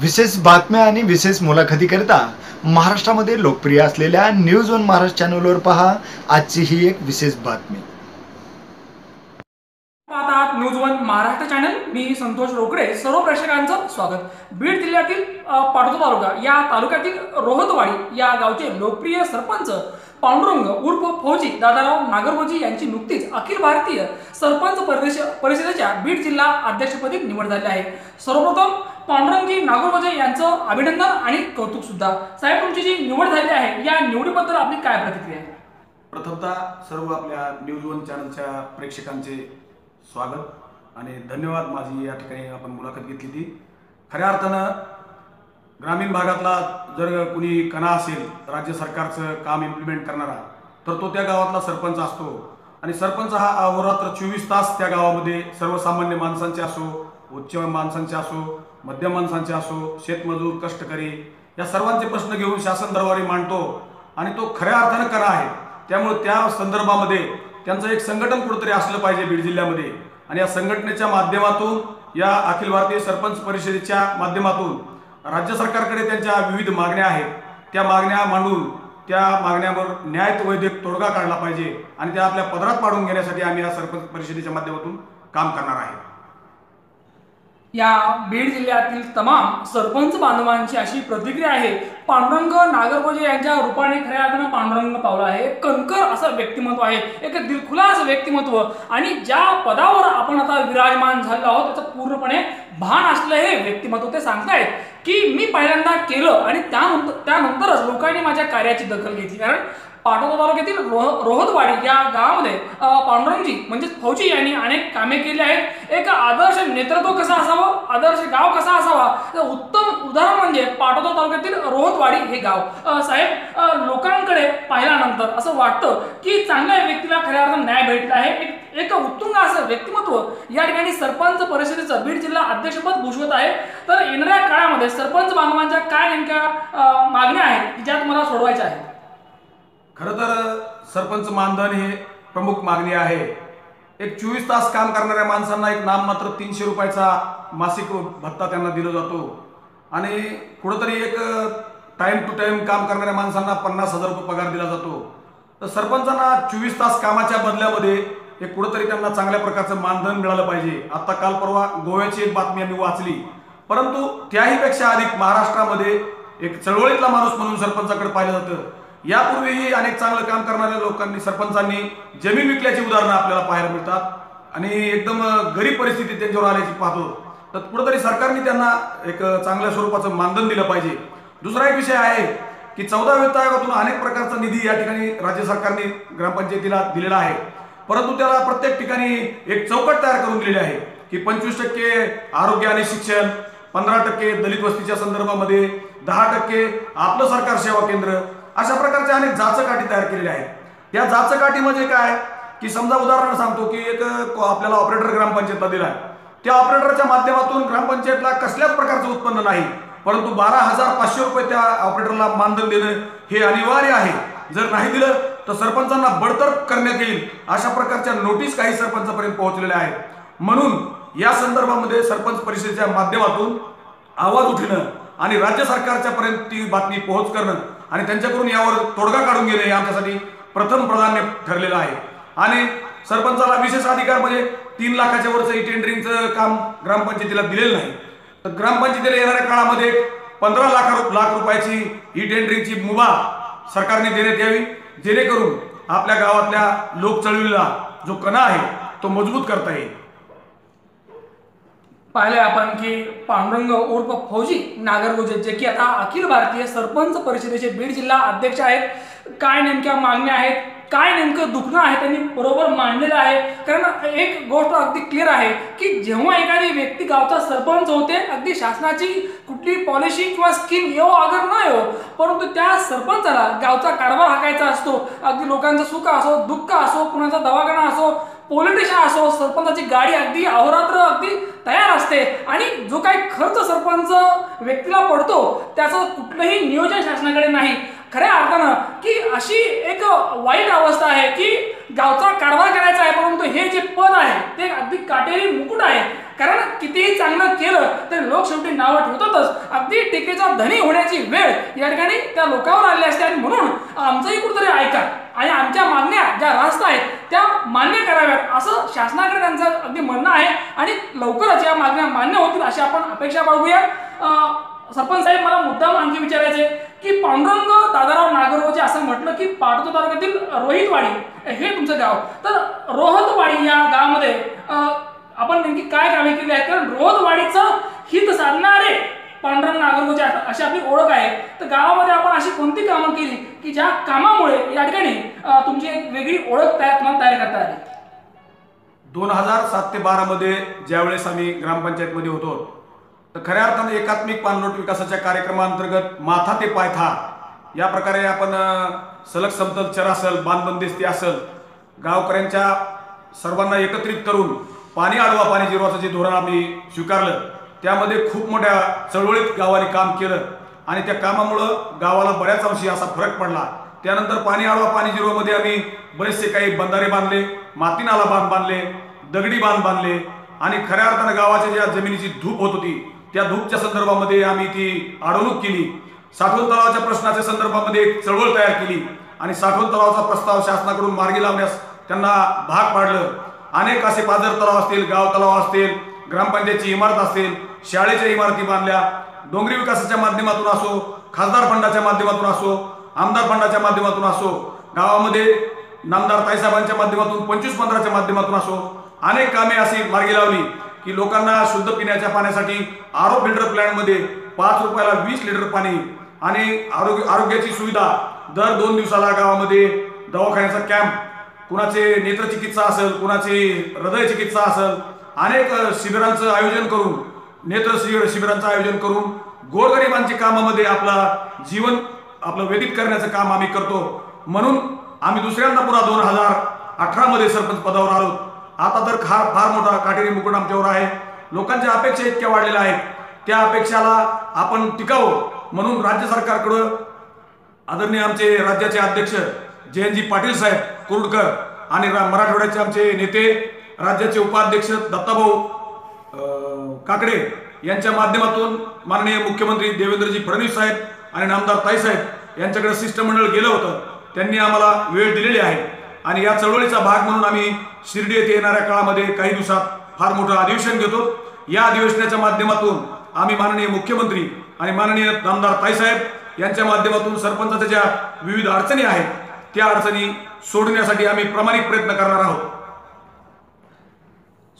विशेष बातम्या आणि विशेष मुलाखतीकरिता महाराष्ट्रामध्ये लोकप्रिय असलेल्या न्यूज वन महाराष्ट्र चॅनलवर पहा आजची ही एक विशेष बातमी. News one Maharashtra channel. मी संतोष रोकडे. सर्व प्रेक्षकांचं स्वागत. बीड जिल्ह्यातील पाटोदा तालुका या तालुक्यातील रोहतवाडी या गावचे लोकप्रिय सरपंच पांडुरंग उर्फ फौजी दादाराव नागरभोजी यांची नुकतीच अखिल भारतीय सरपंच परिष परिषदेच्या बीड जिल्हा अध्यक्षपदी निवड झाली आहे. सर्वप्रथम पांडुरंगजी नागरगोजे यांचं अभिनंदन आणि कौतुक सुद्धा. साहेब तुमची जी निवड झाली आहे या निवडीबद्दल आपली काय प्रतिक्रिया आहे? प्रथमतः सर्व आपल्या न्यूज वन चॅनलच्या प्रेक्षकांचे स्वागत आणि धन्यवाद. माझी या ठिकाणी आपण मुलाखत घेतली ती. खऱ्या अर्थानं ग्रामीण भागातला जर कुणी कणा असेल राज्य सरकारचं काम इम्प्लिमेंट करणारा तर तो त्या गावातला सरपंच असतो. आणि सरपंच हा अहोरात्र चोवीस तास त्या गावामध्ये सर्वसामान्य माणसांचे असो उच्च माणसांचे असो मध्यम माणसांचे असो शेतमजूर कष्टकरी या सर्वांचे प्रश्न घेऊन शासन दरबारी मांडतो. आणि तो खऱ्या अर्थानं करा आहे. त्यामुळे त्या संदर्भामध्ये त्यांचं एक संघटन कुठंतरी असलं पाहिजे बीड जिल्ह्यामध्ये. आणि या संघटनेच्या माध्यमातून या अखिल भारतीय सरपंच परिषदेच्या माध्यमातून राज्य सरकारकडे त्यांच्या विविध मागण्या आहेत. त्या मागण्या मांडून त्या मागण्यावर न्याय वैद्यक तोडगा काढला पाहिजे आणि त्या आपल्या पदरात पाडून घेण्यासाठी आम्ही या सरपंच परिषदेच्या माध्यमातून काम करणार आहे. या बीड जिल्ह्यातील तमाम सरपंच बांधवांची अशी प्रतिक्रिया आहे. पांडुरंग नागरगोजे यांच्या रूपाने खऱ्या अर्थानं पांडुरंग पावला आहे. कणकर असं व्यक्तिमत्व आहे. एक दिलखुलास व्यक्तिमत्व. आणि ज्या पदावर आपण आता विराजमान झालो आहोत त्याचं पूर्णपणे भान असलं हे व्यक्तिमत्व ते सांगतायत. की मी पहिल्यांदा केलं आणि त्यानंतर त्यानंतरच लोकांनी माझ्या कार्याची दखल घेतली. कारण पाटोदा तालुक्यातील रोह रोहतवाडी या गावामध्ये पांडुरंगजी म्हणजेच फौजी यांनी अनेक कामे केली आहेत. एक आदर्श नेतृत्व कसं असावं आदर्श गाव कसा असावा उत्तम उदाहरण म्हणजे पाटोदा तालुक्यातील रोहतवाडी हे गाव. साहेब लोकांकडे पाहिल्यानंतर असं वाटतं की चांगल्या व्यक्तीला खऱ्या अर्थानं न्याय भेटला आहे. एक एक उत्तुंग असं व्यक्तिमत्व या ठिकाणी सरपंच परिषदेचं बीड जिल्हा अध्यक्षपद भूषवत आहे. तर येणाऱ्या काळामध्ये सरपंच बांधवांच्या काय नेमक्या मागण्या आहेत ज्या तुम्हाला सोडवायच्या आहेत खरं तर सरपंच मानधन हे प्रमुख मागणी आहे. एक चोवीस तास काम करणाऱ्या माणसांना एक नाम मात्र तीनशे रुपयाचा मासिक भत्ता त्यांना दिला जातो. आणि कुठंतरी एक टाइम टू टाइम काम करणाऱ्या माणसांना पन्नास हजार रुपये पगार दिला जातो. तर सरपंचांना चोवीस तास कामाच्या बदल्यामध्ये एक कुठंतरी त्यांना चांगल्या प्रकारचं मानधन मिळालं पाहिजे. आता काल परवा गोव्याची एक बातमी आम्ही वाचली. परंतु त्याहीपेक्षा अधिक महाराष्ट्रामध्ये एक चळवळीतला माणूस म्हणून सरपंचाकडे पाहिलं जातं. यापूर्वीही अनेक चांगलं काम करणाऱ्या लोकांनी सरपंचांनी जमीन विकल्याची उदाहरणं आपल्याला पाहायला मिळतात. आणि एकदम गरीब परिस्थिती त्यांच्यावर आल्याची पाहतो. तर कुठंतरी सरकारने त्यांना एक चांगल्या स्वरूपाचं मानधन दिलं पाहिजे. दुसरा एक विषय आहे की चौदा वित्त आयोगातून अनेक प्रकारचा निधी या ठिकाणी राज्य सरकारने ग्रामपंचायतीला दिलेला आहे. परंतु त्याला प्रत्येक ठिकाणी एक चौकट तयार करून दिलेली आहे की पंचवीस टक्के आरोग्य आणि शिक्षण पंधरा टक्के दलित वस्तीच्या संदर्भामध्ये दहा टक्के आपलं सरकार सेवा केंद्र अशा प्रकारचे अनेक जाचकाठी तयार केलेल्या आहेत. त्या जाचकाठी म्हणजे काय? की समजा उदाहरण सांगतो की एक को- आपल्याला ऑपरेटर ग्रामपंचायतला दिला त्या ऑपरेटरच्या माध्यमातून ग्रामपंचायतला कसल्याच प्रकारचं उत्पन्न नाही. परंतु बारा हजार पाचशे रुपये त्या ऑपरेटरला मानधन देणं हे अनिवार्य आहे. जर नाही दिलं तर सरपंचांना बडतर्फ करण्यात येईल. अशा प्रकारच्या नोटीस काही सरपंचापर्यंत पोहोचलेल्या आहेत. म्हणून या संदर्भामध्ये सरपंच परिषदेच्या माध्यमातून आवाज उठणं आणि राज्य सरकारच्या पर्यंत ती बातमी पोहोच करणं आणि त्यांच्याकडून यावर तोडगा काढून घेणे हे आमच्यासाठी प्रथम प्राधान्य ठरलेलं आहे. आणि सरपंचाला विशेष अधिकार म्हणजे तीन लाखाच्या वरचं ई टेंडरिंगचं काम ग्रामपंचायतीला दिलेलं नाही. तर ग्रामपंचायतीला येणाऱ्या काळामध्ये पंधरा लाख रु- लाख रुपयाची ई टेंडरिंगची मुभा सरकारने देण्यात यावी. जेणेकरून आपल्या गावातल्या लोकचळवळीला जो कणा आहे तो मजबूत करता येईल. पाहिले आपण की पांडुरंग उर्फ फौजी नागरगोजे जे की आता अखिल भारतीय सरपंच परिषदेचे बीड जिल्हा अध्यक्ष आहेत. काय नेमक्या मागण्या आहेत? काय नेमकं दुखणं आहे त्यांनी बरोबर मांडलेलं आहे. कारण एक गोष्ट अगदी क्लिअर आहे की जेव्हा एखादी व्यक्ती गावचा सरपंच होते अगदी शासनाची कुठली पॉलिसी किंवा स्कीम येऊ अगर न येऊ परंतु त्या सरपंचाला गावचा कारभार हाकायचा असतो अगदी लोकांचं सुख असो दुःख असो कुणाचा दवाखाना असो पोलिटिशियन असो सरपंचाची गाडी अगदी अहोरात्र अगदी तयार असते. आणि जो काही खर्च सरपंच व्यक्तीला पडतो त्याचं कुठलंही नियोजन शासनाकडे नाही. खऱ्या अर्थानं की अशी एक वाईट अवस्था आहे की गावचा कारभार करायचा आहे परंतु हे जे पद आहे ते अगदी काटेरी मुकुट आहे. कारण कितीही चांगलं केलं तरी लोक शेवटी नावं ठेवतातच. अगदी टीकेचा धनी होण्याची वेळ या ठिकाणी त्या लोकांवर आली असते आणि म्हणून आमचंही कुठंतरी ऐका. आणि आमच्या मागण्या ज्या रास्त आहेत त्या मान्य कराव्यात असं शासनाकडे त्यांचं अगदी म्हणणं आहे. आणि लवकरच या मागण्या मान्य होतील अशी आपण अपेक्षा बाळगूया. सरपंच साहेब मला मुद्दाम आणखी विचारायचे की पांडुरंग दादाराव नागरगोजे असं म्हटलं की पाटोदा तालुक्यातील रोहितवाडी हे तुमचं गाव. तर रोहतवाडी या गावामध्ये आपण नेमकी काय कामे केली आहेत? कारण रोहतवाडीचं हित साधणारे पांडुरंग नागरगोजे अशी आपली ओळख आहे. तर गावामध्ये आपण अशी कोणती कामं केली की ज्या कामामुळे या ठिकाणी तुमची एक वेगळी ओळख तयार तुम्हाला तयार करता आली? दोन हजार सात ते बारामध्ये ज्यावेळेस आम्ही ग्रामपंचायतमध्ये होतो तर खऱ्या अर्थानं एकात्मिक पाणलोट विकासाच्या कार्यक्रमाअंतर्गत माथा ते पायथा या प्रकारे आपण सलग समतल चर असेल बांधबंदिस्ती असल गावकऱ्यांच्या सर्वांना एकत्रित करून पाणी आडवा पाणी जिरवाचं जे धोरण आम्ही स्वीकारलं त्यामध्ये खूप मोठ्या चळवळीत गावाने काम केलं आणि त्या कामामुळं गावाला बऱ्याच अंशी असा फरक पडला. त्यानंतर पाणी आडवा पाणी जिरवामध्ये आम्ही बरेचसे काही बंधारे बांधले माती नाला बांध बांधले दगडी बांध बांधले आणि खऱ्या अर्थानं गावाच्या ज्या जमिनीची धूप होत होती त्या धूपच्या संदर्भामध्ये आम्ही ती अडवणूक केली. साठवण तलावाच्या प्रश्नाच्या संदर्भामध्ये एक चळवळ तयार केली. आणि साठवण तलावाचा प्रस्ताव शासनाकडून मार्गी लावण्यास त्यांना भाग पाडलं. अनेक असे पाझर तलाव असतील गाव तलाव असतील ग्रामपंचायतची इमारत असेल शाळेच्या इमारती बांधल्या डोंगरी विकासाच्या माध्यमातून असो खासदार फंडाच्या माध्यमातून असो आमदार फंडाच्या माध्यमातून असो गावामध्ये नामदार ताईसाहेबांच्या माध्यमातून पंचवीस पंधराच्या माध्यमातून असो अनेक कामे अशी मार्गी लावली. की लोकांना शुद्ध पिण्याच्या पाण्यासाठी आरो फिल्टर प्लॅनमध्ये पाच रुपयाला वीस लिटर पाणी आणि आरोग्य आरोग्याची सुविधा दर दोन दिवसाला गावामध्ये दवाखान्याचा कॅम्प कुणाचे नेत्रचिकित्सा असेल कुणाचे हृदय चिकित्सा असेल अनेक शिबिरांचं आयोजन करून नेत्र शिबिरांचं आयोजन करून गोरगरिबांच्या कामामध्ये आपला जीवन आपलं व्यतीत करण्याचं काम आम्ही करतो. म्हणून आम्ही दुसऱ्यांदा पुन्हा दोन हजार अठरामध्ये सरपंच पदावर आलो. आता तर फार फार मोठा काटेरी मुकुट आमच्यावर आहे. लोकांच्या अपेक्षा इतक्या वाढलेल्या आहेत. त्या अपेक्षाला आपण टिकावं म्हणून राज्य सरकारकडं आदरणीय आमचे राज्याचे अध्यक्ष जयंतजी पाटील साहेब कुरुडकर आणि रा- मराठवाड्याचे आमचे नेते राज्याचे उपाध्यक्ष दत्ताभाऊ काकडे यांच्या माध्यमातून माननीय मुख्यमंत्री देवेंद्रजी फडणवीस साहेब आणि नामदार ताईसाहेब यांच्याकडे शिष्टमंडळ गेलं होतं. त्यांनी आम्हाला वेळ दिलेली आहे. आणि या चळवळीचा भाग म्हणून आम्ही शिर्डी येथे येणाऱ्या काळामध्ये काही दिवसात फार मोठं अधिवेशन घेतो. या अधिवेशनाच्या माध्यमातून आम्ही माननीय मुख्यमंत्री आणि माननीय आमदार ताईसाहेब यांच्या माध्यमातून सरपंचाच्या ज्या विविध अडचणी आहेत त्या अडचणी सोडण्यासाठी आम्ही प्रामाणिक प्रयत्न करणार आहोत.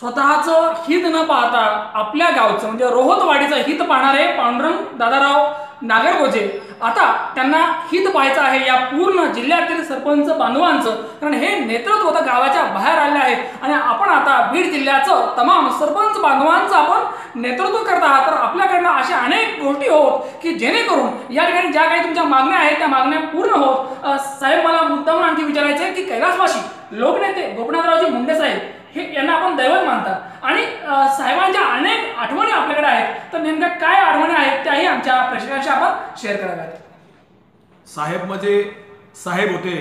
स्वतःचं हित न पाहता आपल्या गावचं म्हणजे रोहतवाडीचं हित पाहणारे पांडुरंग दादाराव नागरगोजे आता त्यांना हित पाहायचं आहे या पूर्ण जिल्ह्यातील सरपंच बांधवांचं. कारण हे नेतृत्व आता गावाच्या बाहेर आले आहे. आणि आपण आता बीड जिल्ह्याचं तमाम सरपंच बांधवांचं आपण नेतृत्व करत आहात. तर आपल्याकडनं अशा अनेक गोष्टी होत की जेणेकरून या ठिकाणी ज्या काही तुमच्या मागण्या आहेत त्या मागण्या पूर्ण होत. साहेब मला मुद्दाम आणखी विचारायचं आहे की कैलासवासी लोकनेते गोपनाथरावजी मुंडे साहेब हे यांना आपण दैवत मानतात. आणि साहेबांच्या अनेक आठवणी आपल्याकडे आहेत. तर नेमक्या काय आठवणी आहेत त्याही आमच्या प्रेक्षकांशी आपण शेअर कराव्यात साहेब म्हणजे साहेब होते.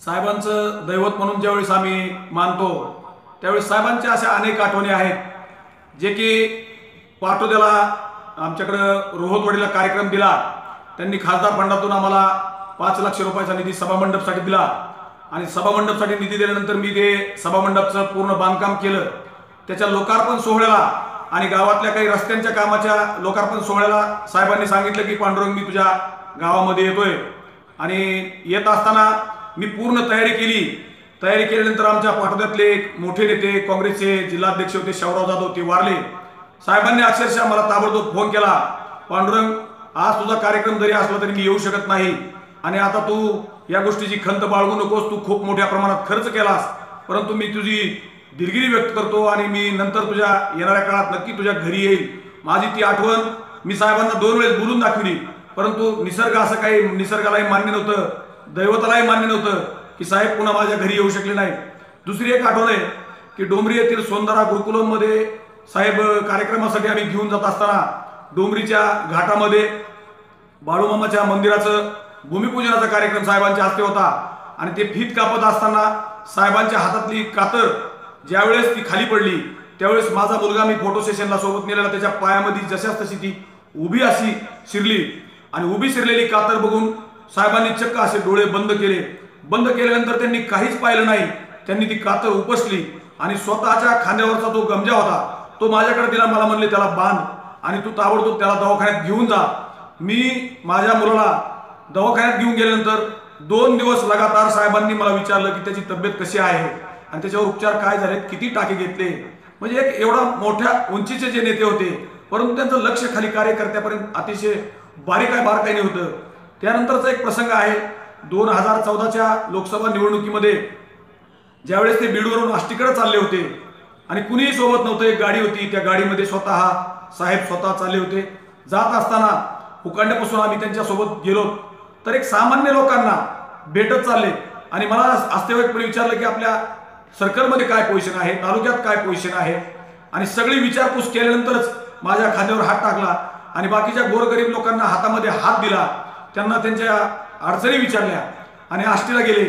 साहेबांचं दैवत म्हणून ज्यावेळेस आम्ही मानतो त्यावेळेस साहेबांच्या अशा अनेक आठवणी आहेत. जे की पाटोद्याला आमच्याकडं रोहतवाडीला कार्यक्रम दिला. त्यांनी खासदार फंडातून आम्हाला पाच लक्ष रुपयाचा निधी सभामंडपसाठी दिला. आणि सभामंडपसाठी निधी दिल्यानंतर मी ते सभामंडपचं पूर्ण बांधकाम केलं. त्याच्या लोकार्पण सोहळ्याला आणि गावातल्या काही रस्त्यांच्या कामाच्या लोकार्पण सोहळ्याला साहेबांनी सांगितलं की पांडुरंग मी तुझ्या गावामध्ये येतोय. आणि येत असताना मी पूर्ण तयारी केली. तयारी केल्यानंतर आमच्या पाठोद्यातले एक मोठे नेते काँग्रेसचे जिल्हाध्यक्ष होते शाहराव जाधव ते वारले. साहेबांनी अक्षरशः मला ताबडतोब फोन केला पांडुरंग आज तुझा कार्यक्रम जरी असला तरी मी येऊ शकत नाही. आणि आता तू या गोष्टीची खंत बाळगू नकोस. तू खूप मोठ्या प्रमाणात खर्च केलास. परंतु मी तुझी दिलगिरी व्यक्त करतो आणि मी नंतर तुझ्या येणाऱ्या काळात नक्की तुझ्या घरी येईल. माझी ती आठवण मी साहेबांना दोन वेळेस बोलून दाखवली. परंतु निसर्ग असं काही निसर्गालाही मान्य नव्हतं. दैवतालाही मान्य नव्हतं की साहेब पुन्हा माझ्या घरी येऊ शकले नाही दुसरी एक आठवण आहे की डोंबरी येथील सोंदरा गुरुकुलममध्ये साहेब कार्यक्रमासाठी आम्ही घेऊन जात असताना डोंगरीच्या घाटामध्ये बाळूमामाच्या मंदिराचं भूमिपूजनाचा कार्यक्रम साहेबांच्या हस्ते होता. आणि ते फीत कापत असताना साहेबांच्या हातातली कातर ज्यावेळेस ती खाली पडली त्यावेळेस माझा मुलगा मी फोटो सेशनला सोबत नेलेला त्याच्या पायामध्ये जशाच तशी ती उभी अशी शिरली. आणि उभी शिरलेली कातर बघून साहेबांनी चक्क असे डोळे बंद केले. बंद केल्यानंतर त्यांनी काहीच पाहिलं नाही. त्यांनी ती कातर उपसली आणि स्वतःच्या खांद्यावरचा तो गमजा होता. तो माझ्याकडे दिला मला म्हणले त्याला बांध आणि तू ताबडतोब त्याला दवाखान्यात घेऊन जा. मी माझ्या मुलाला दवाखान्यात घेऊन गेल्यानंतर दोन दिवस लगातार साहेबांनी मला विचारलं की त्याची तब्येत कशी आहे? आणि त्याच्यावर उपचार काय झालेत? किती टाके घेतले? म्हणजे एक एवढा मोठ्या उंचीचे जे नेते होते परंतु त्यांचं लक्ष खाली कार्यकर्त्यापर्यंत अतिशय बारीक आहे बारकाईने होतं. त्यानंतरचा एक प्रसंग आहे. दोन हजार चौदाच्या लोकसभा निवडणुकीमध्ये ज्यावेळेस ते बीडवरून आष्टीकडे चालले होते आणि कुणीही सोबत नव्हतं एक गाडी होती. त्या गाडीमध्ये स्वतः साहेब स्वतः चालले होते. जात असताना उकांड्यापासून आम्ही त्यांच्यासोबत गेलो. तर एक सामान्य लोकांना भेटत चालले. आणि मला आस्तेवाईकपणे विचारलं की आपल्या सर्कलमध्ये काय पोझिशन आहे? तालुक्यात काय पोझिशन आहे? आणि सगळी विचारपूस केल्यानंतरच माझ्या खांद्यावर हात टाकला आणि बाकीच्या गोरगरीब लोकांना हातामध्ये हात दिला. त्यांना त्यांच्या अडचणी विचारल्या आणि आष्टीला गेले.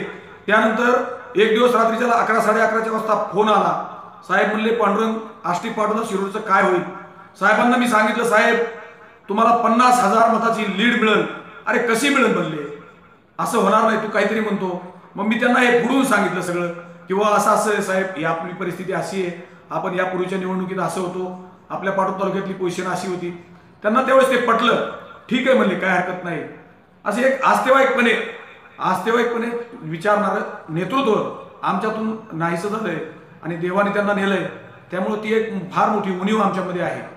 त्यानंतर एक दिवस रात्रीच्या अकरा साडे अकराच्या वाजता फोन आला. साहेब म्हणले पांडुरंग आष्टी पाठवलं शिरूरचं काय होईल? साहेबांना मी सांगितलं साहेब तुम्हाला पन्नास हजार मताची लीड मिळेल. अरे कशी मिळून बनले? असं होणार नाही तू काहीतरी म्हणतो. मग मी त्यांना हे पुढून सांगितलं सगळं किंवा असं असं आहे साहेब ही आपली परिस्थिती अशी आहे. आपण यापूर्वीच्या निवडणुकीत असं होतो. आपल्या पाटोद तालुक्यातली पोझिशन अशी होती. त्यांना त्यावेळेस ते पटलं. ठीक आहे म्हणले काय हरकत नाही. असे एक आस्तेवाईकपणे आस्तेवाईकपणे विचारणारं नेतृत्व आमच्यातून नाहीसं झालंय आणि देवाने त्यांना नेलंय. त्यामुळे ती एक फार मोठी उणीव आमच्यामध्ये आहे.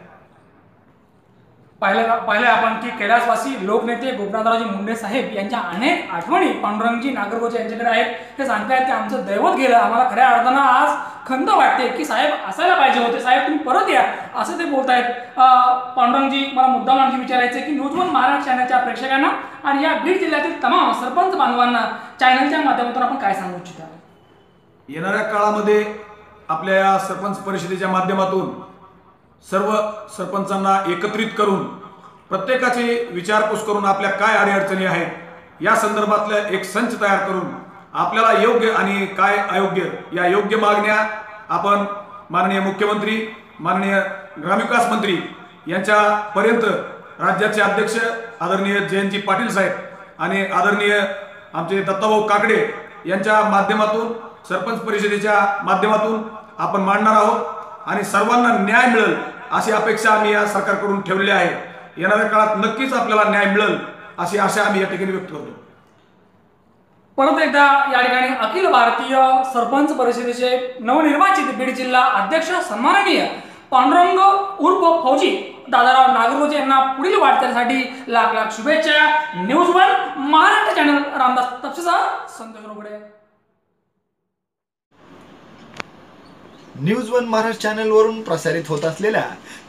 पाहिलं पाहिलं आपण की कैलासवासी लोकनेते गोपनाथरावजी मुंडे साहेब यांच्या अनेक आठवणी पांडुरंगजी नागरगोचे यांच्याकडे आहेत. ते सांगतायत की आमचं दैवत गेलं. आम्हाला खऱ्या अर्थानं आज खंत वाटते की साहेब असायला पाहिजे होते. साहेब तुम्ही परत या. असं ते बोलतायत. पांडुरंगजी मला मुद्दाम आणखी विचारायचं की न्यूज वन महाराष्ट्र चॅनलच्या प्रेक्षकांना आणि या बीड जिल्ह्यातील तमाम सरपंच बांधवांना चॅनलच्या माध्यमातून आपण काय सांगू इच्छिता? येणाऱ्या काळामध्ये आपल्या या सरपंच परिषदेच्या माध्यमातून सर्व सरपंचांना एकत्रित करून प्रत्येकाची विचारपूस करून आपल्या काय अडीअडचणी आहेत या संदर्भातल्या एक संच तयार करून आपल्याला योग्य आणि काय अयोग्य या योग्य मागण्या आपण माननीय मुख्यमंत्री माननीय ग्रामविकास मंत्री यांच्यापर्यंत राज्याचे अध्यक्ष आदरणीय जयंतजी पाटील साहेब आणि आदरणीय आमचे दत्ताभाऊ काकडे यांच्या माध्यमातून सरपंच परिषदेच्या माध्यमातून आपण मांडणार आहोत. आणि सर्वांना न्याय मिळेल अशी अपेक्षा आम्ही या सरकारकडून ठेवली आहे. येणाऱ्या काळात नक्कीच आपल्याला न्याय मिळेल अशी आशा आम्ही या ठिकाणी व्यक्त करतो. परत एकदा या ठिकाणी अखिल भारतीय सरपंच परिषदेचे नवनिर्वाचित बीड जिल्हा अध्यक्ष सन्माननीय पांडुरंग उर्फ फौजी दादाराव नागरगोजे यांना पुढील वाटचालीसाठी लाख लाख शुभेच्छा. News one Maharashtra channel Ramdas तपसेसह Santosh Rokade news one Maharashtra चॅनलवरून प्रसारित होत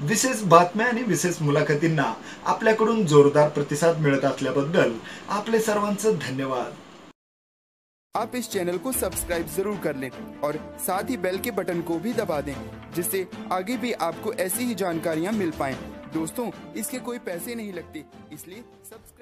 विशेष बातम्या आणि विशेष मुलाखतींना आपल्याकडून जोरदार प्रतिसाद मिळत असल्याबद्दल आपले सर्वांचं धन्यवाद. आप इस चैनल को सब्सक्राइब ज़रूर कर लें और साथ ही बेल के बटन को भी दबा दें, जिससे आगे भी आपको ऐसी ही जानकारियाँ मिल पाएँ। दोस्तों, इसके कोई पैसे नहीं लगते, इसलिए सब्सक्राइब